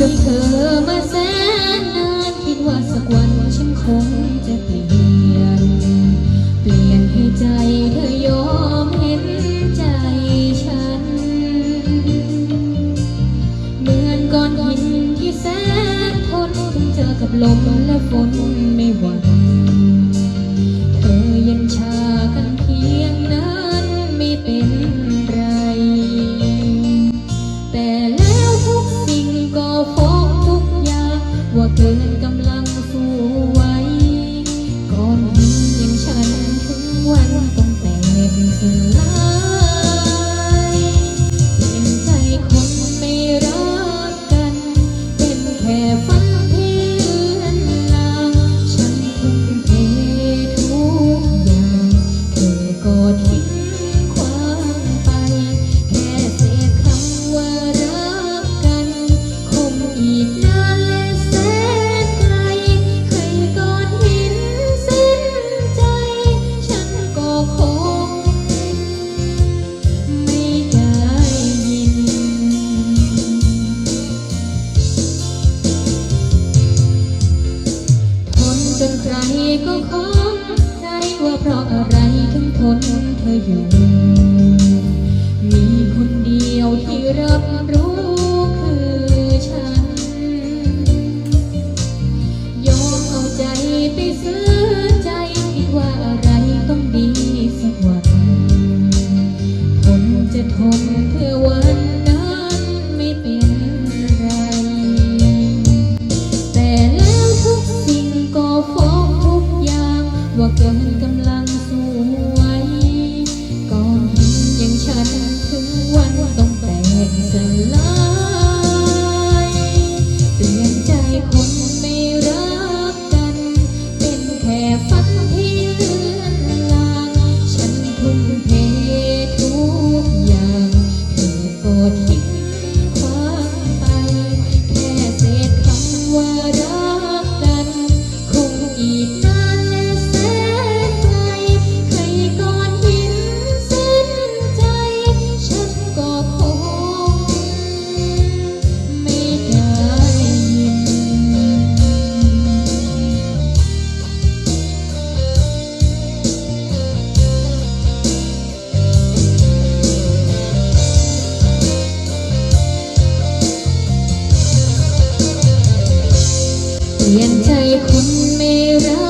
กับเธอมาแสนนานคิดว่าสักวันฉันคงจะเปลี่ยน เปลี่ยนให้ใจเธอยอมเห็นใจฉัน เหมือนก้อนหินที่แสนทนถึงเจอกับลมและฝนไม่หวั่น ใครก็คงได้ว่าเพราะอะไรทั้งทนเธออยู่ ยังใจคนไม่รัก